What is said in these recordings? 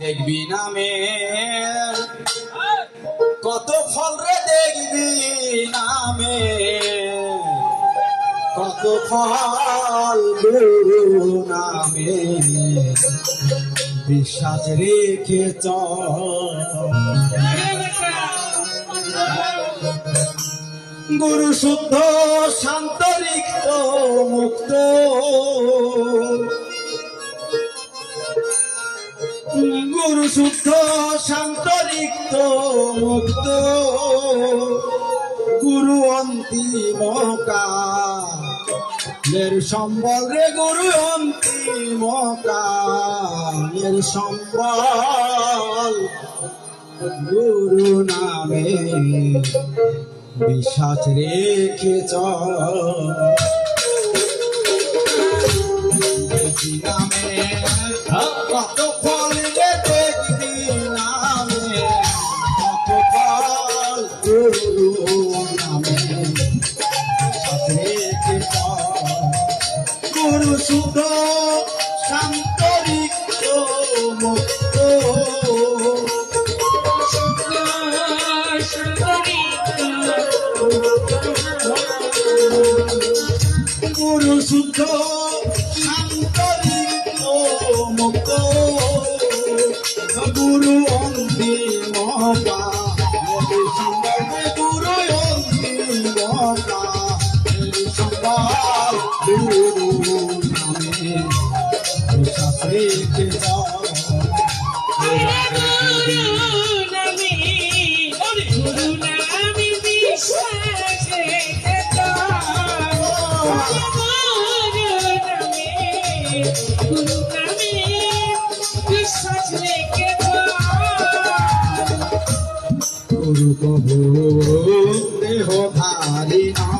দেখবি নামে কত ফল রে দেখবি নামে কত ফল নামে বিশ্বাস রেখে চল গুরু শুদ্ধ, শান্ত মুক্ত। গুরু শুদ্ধ, শান্ত, রিক্ত, মুক্ত। গুরু অন্তিম কালের সম্বল রে গুরু অন্তিম কালের সম্বল গুরু নামে বিশ্বাস রেখে চল গুরু শুদ্ধ শান্তরিক মুক্ত গুরু শুদ্ধ শান্তরিক মুক্ত গুরু অন্তিম গুরু অন্তিম গুরু প্রভু দেহ ধারি অনন্ত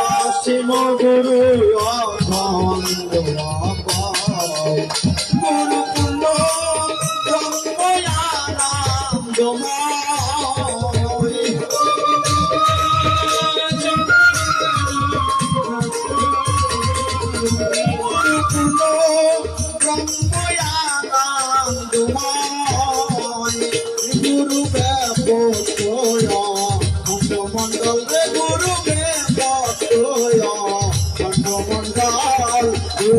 অসীম গুরু অখণ্ড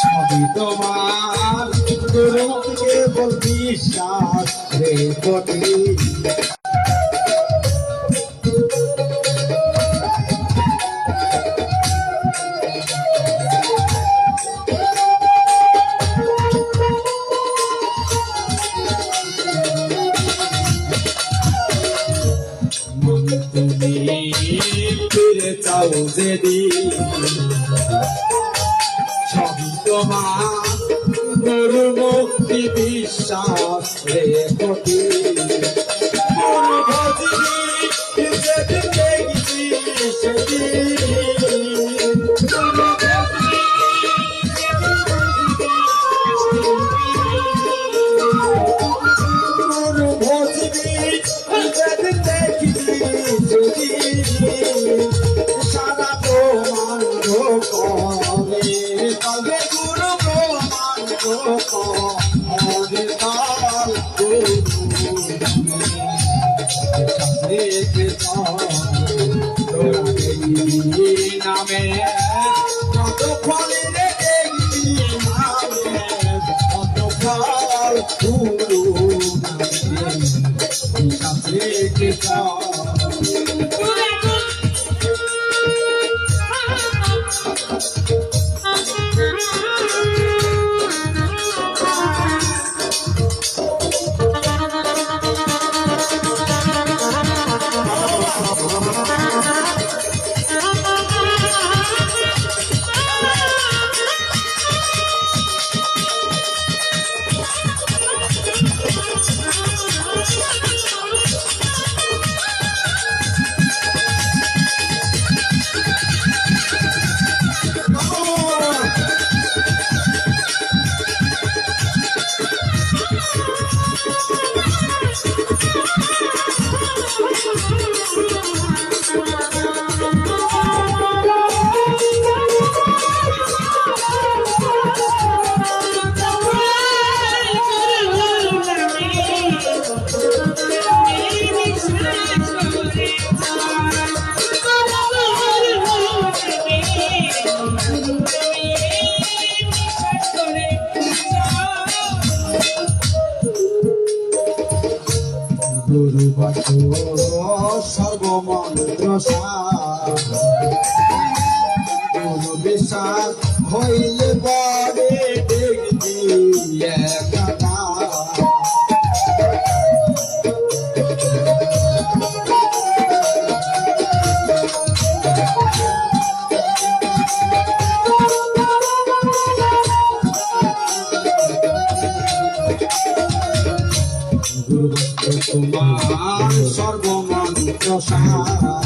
সবই তোমার গুরু কেবল বিশ্বাস রে কোটি দাও যদি সবই তোমার গুরু মুক্তি বিশ্বাস Thank you. yeah. Don't go calling it. বিষাদ হইলে পরে দেখবি একা তোমার সর্বমন্ত সার।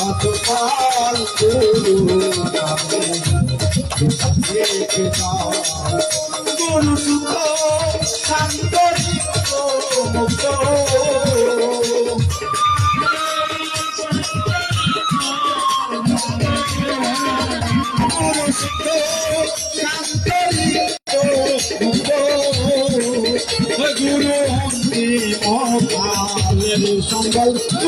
অতপাল করুণা রেখে দাও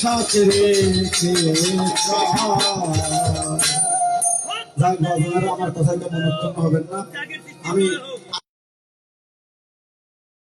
সাথ রেখে আমার কথাটা মনোক্ষণ হবেন না আমি